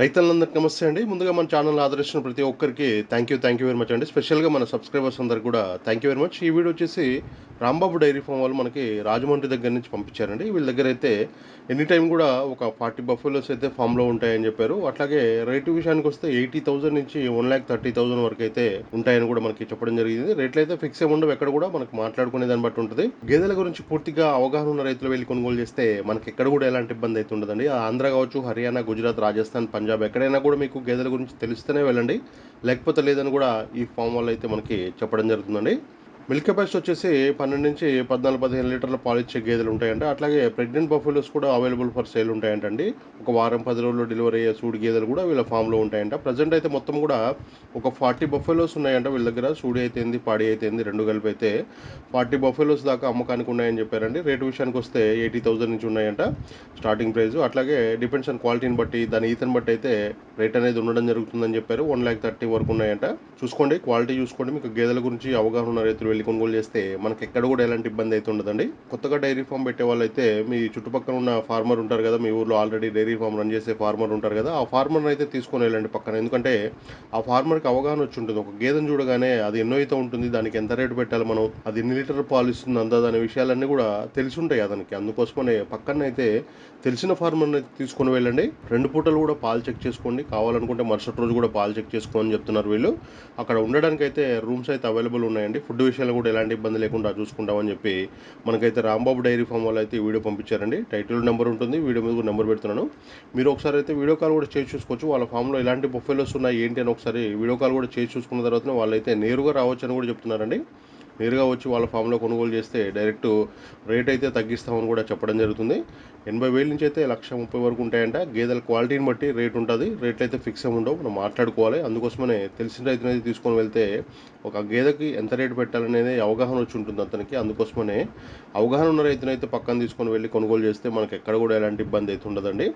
రైతులందరికీ నమస్తే అండి. ముందుగా మన ఛానల్ ఆదరిస్తున్న ప్రతి ఒక్కరికి thank you thank you very much అండి. స్పెషల్గా మన సబ్స్క్రైబర్స్ అందరికి కూడా థ్యాంక్ యూ వెరీ మచ్ ఈ వీడియో వచ్చేసి రాంబాబు డైరీ ఫామ్ వాళ్ళు మనకి రాజమండ్రి దగ్గర నుంచి పంపించారండి. వీళ్ళ దగ్గర అయితే ఎనీ టైం కూడా ఒక ఫార్టీ బఫెలోస్ అయితే ఫామ్లో ఉంటాయని చెప్పారు. అట్లాగే రేటు విషయానికి వస్తే ఎయిటీ థౌసండ్ నుంచి వన్ ల్యాక్ థర్టీ థౌసండ్ వరకు అయితే ఉంటాయని కూడా మనకి చెప్పడం జరిగింది. రేట్లు అయితే ఫిక్స్ ఏమి ఉండవు ఎక్కడ కూడా మనకి మాట్లాడుకునే దాన్ని బట్టి ఉంటుంది. గేదెల గురించి పూర్తిగా అవగాహన ఉన్న రైతులు వెళ్ళి కొనుగోలు చేస్తే మనకి ఎక్కడ కూడా ఎలాంటి ఇబ్బంది అయితే ఉండదండి. ఆంధ్ర కావచ్చు హర్యానా గుజరాత్ రాజస్థాన్ పంజాబ్ ఎక్కడైనా కూడా మీకు గేదెల గురించి తెలిస్తేనే వెళ్ళండి. లేకపోతే లేదని కూడా ఈ ఫామ్ వాళ్ళు అయితే మనకి చెప్పడం జరుగుతుందండి. మిల్క్ కెపాసిటీ వచ్చేసి పన్నెండు నుంచి పద్నాలుగు పదిహేను లీటర్ల పాలు ఇచ్చే గేదెలు ఉంటాయంట అట్లాగే ప్రెగ్నెంట్ బఫెలోస్ కూడా అవైలబుల్ ఫర్ సేల్ ఉంటాయంటండి. ఒక వారం పది రోజుల్లో డెలివరీ అయ్యే సూడి గేదెలు కూడా వీళ్ళ ఫామ్లో ఉంటాయంట. ప్రజెంట్ అయితే మొత్తం కూడా ఒక ఫార్టీ బఫెలోస్ ఉన్నాయంట వీళ్ళ దగ్గర. సూడి అయితే ఏంది పాడి అయితే ఏంది రెండు కలిపి అయితే ఫార్టీ బఫెలోస్ దాకా అమ్మకానికి ఉన్నాయని చెప్పారండి. రేటు విషయానికి వస్తే ఎయిటీ థౌసండ్ నుంచి ఉన్నాయంట స్టార్టింగ్ ప్రైస్. అట్లాగే డిపెండ్స్ ఆన్ క్వాలిటీని బట్టి దాని ఈతని బట్టి అయితే రేట్ అనేది ఉండడం జరుగుతుందని చెప్పారు. వన్ ల్యాక్ థర్టీ వరకు ఉన్నాయంట. చూసుకోండి క్వాలిటీ చూసుకోండి. మీకు గేదెల గురించి అవగాహన ఉన్న రైతులు వెళ్ళి కొనుగోలు చేస్తే మనకి ఎక్కడ కూడా ఎలాంటి ఇబ్బంది అయితే ఉండదండి. కొత్తగా డైరీ ఫామ్ పెట్టే వాళ్ళైతే మీ చుట్టుపక్కల ఉన్న ఫార్మర్ ఉంటారు కదా మీ ఊర్లో ఆల్రెడీ డైరీ ఫామ్ రన్ చేసే ఫార్మర్ ఉంటారు కదా ఆ ఫార్మర్ అయితే తీసుకొని వెళ్ళండి పక్కన. ఎందుకంటే ఆ ఫార్మర్కి అవగాహన వచ్చి ఉంటుంది. ఒక గేదెను చూడగానే అది ఎన్నో అయితే ఉంటుంది దానికి ఎంత రేటు పెట్టాలి మనం అది ఎన్ని లీటర్ పాలు ఇస్తుంది అందా అనే విషయాలన్నీ కూడా తెలిసి ఉంటాయి అతనికి. అందుకోసమనే పక్కన అయితే తెలిసిన ఫార్మర్ని అయితే తీసుకొని వెళ్ళండి. రెండు పూటలు కూడా పాలు చెక్ చేసుకోండి. కావాలనుకుంటే మరుసటి రోజు కూడా పాలు చెక్ చేసుకోమని చెప్తున్నారు వీళ్ళు. అక్కడ ఉండడానికి అయితే రూమ్స్ అయితే అవైలబుల్ ఉన్నాయండి. ఫుడ్ విషయం విషయాలు కూడా ఎలాంటి ఇబ్బంది లేకుండా చూసుకుంటామని చెప్పి మనకైతే రాంబాబు డైరీ ఫామ్ వాళ్ళు అయితే వీడియో పంపించారండి. టైటిల్ నెంబర్ ఉంటుంది. వీడియో మీద కూడా నెంబర్ పెడుతున్నాను. మీరు ఒకసారి అయితే వీడియో కాల్ కూడా చేసి చూసుకోవచ్చు. వాళ్ళ ఫామ్లో ఎలాంటి బొఫెలోస్ ఉన్నాయి ఏంటి అని ఒకసారి వీడియో కాల్ కూడా చేసి చూసుకున్న తర్వాత వాళ్ళైతే నేరుగా రావచ్చు అని కూడా చెప్తున్నారండి. నేరుగా వచ్చి వాళ్ళ ఫామ్లో కొనుగోలు చేస్తే డైరెక్ట్ రేట్ అయితే తగ్గిస్తామని కూడా చెప్పడం జరుగుతుంది. ఎనభై వేల నుంచి అయితే లక్ష ముప్పై వరకు ఉంటాయంట. గేదెల క్వాలిటీని బట్టి రేట్ ఉంటుంది. రేట్లు అయితే ఫిక్స్ అయి ఉండవు. మనం మాట్లాడుకోవాలి. అందుకోసమనే తెలిసిన రైతునైతే తీసుకొని వెళ్తే ఒక గేదెకి ఎంత రేటు పెట్టాలనేది అవగాహన వచ్చి ఉంటుంది అతనికి. అందుకోసమనే అవగాహన ఉన్న రైతునైతే పక్కన తీసుకొని వెళ్ళి కొనుగోలు చేస్తే మనకి ఎక్కడ కూడా ఎలాంటి ఇబ్బంది అయితే ఉండదండి.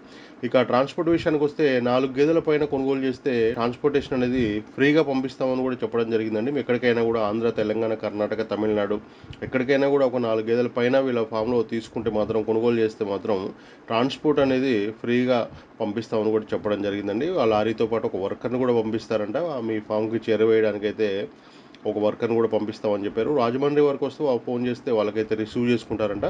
ఇక ట్రాన్స్పోర్ట్ విషయానికి వస్తే నాలుగు గేదెల పైన కొనుగోలు చేస్తే ట్రాన్స్పోర్టేషన్ అనేది ఫ్రీగా పంపిస్తామని కూడా చెప్పడం జరిగిందండి. ఎక్కడికైనా కూడా ఆంధ్ర తెలంగాణ కర్ణాటక తమిళనాడు. ఎక్కడికైనా కూడా ఒక నాలుగు గేదెల పైన వీళ్ళ ఫామ్లో తీసుకుంటే మాత్రం కొనుగోలు చేస్తే మాత్రం ట్రాన్స్పోర్ట్ అనేది ఫ్రీగా పంపిస్తామని కూడా చెప్పడం జరిగిందండి. ఆ లారీతో పాటు ఒక వర్కర్ని కూడా పంపిస్తారంట. ఆ మీ ఫామ్కి చేరవేయడానికైతే ఒక వర్కర్ని కూడా పంపిస్తామని చెప్పారు. రాజమండ్రి వరకు వస్తే ఫోన్ చేస్తే వాళ్ళకైతే రిసీవ్ చేసుకుంటారంట.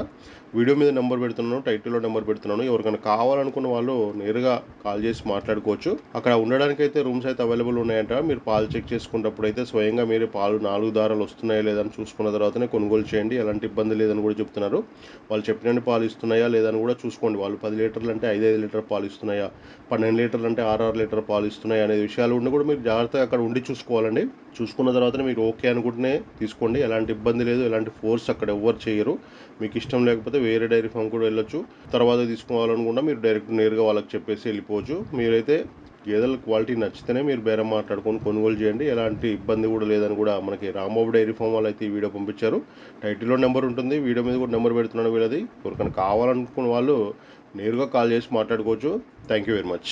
వీడియో మీద నెంబర్ పెడుతున్నాను టైటిల్లో నెంబర్ పెడుతున్నాను. ఎవరికైనా కావాలనుకున్న వాళ్ళు నేరుగా కాల్ చేసి మాట్లాడుకోవచ్చు. అక్కడ ఉండడానికి అయితే రూమ్స్ అయితే అవైలబుల్ ఉన్నాయంట. మీరు పాలు చెక్ చేసుకున్నప్పుడు అయితే స్వయంగా మీరు పాలు నాలుగు దారాలు వస్తున్నాయా లేదని చూసుకున్న తర్వాతనే కొనుగోలు చేయండి. ఎలాంటి ఇబ్బంది లేదని కూడా చెప్తున్నారు. వాళ్ళు చెప్పినట్టు పాలు ఇస్తున్నాయా లేదని కూడా చూసుకోండి. వాళ్ళు పది లీటర్లు అంటే ఐదు ఐదు లీటర్ పాలు ఇస్తున్నాయా? పన్నెండు లీటర్లు అంటే ఆరు ఆరు లీటర్ పాలు ఇస్తున్నాయా? అనే విషయాలు ఉండి కూడా మీరు జాగ్రత్తగా అక్కడ ఉండి చూసుకోవాలండి. చూసుకున్న తర్వాతనే మీరు ఓకే అనుకుంటేనే తీసుకోండి. ఎలాంటి ఇబ్బంది లేదు. ఎలాంటి ఫోర్స్ అక్కడ ఎవ్వరు చేయరు. మీకు ఇష్టం లేకపోతే వేరే డైరీ ఫామ్ కూడా వెళ్ళొచ్చు. తర్వాత తీసుకోవాలనుకుంటే మీరు డైరెక్ట్ నేరుగా వాళ్ళకి చెప్పేసి వెళ్ళిపోవచ్చు. మీరైతే గేదెల క్వాలిటీ నచ్చితేనే మీరు బేరం మాట్లాడుకొని కొనుగోలు చేయండి. ఎలాంటి ఇబ్బంది కూడా లేదని కూడా మనకి రాంబాబు డైరీ ఫామ్ వాళ్ళు అయితే ఈ వీడియో పంపించారు. టైటిల్లో నెంబర్ ఉంటుంది. వీడియో మీద కూడా నెంబర్ పెడుతున్నాను వీళ్ళది. ఎవరికైనా కావాలనుకున్న వాళ్ళు నేరుగా కాల్ చేసి మాట్లాడుకోవచ్చు. Thank you very much.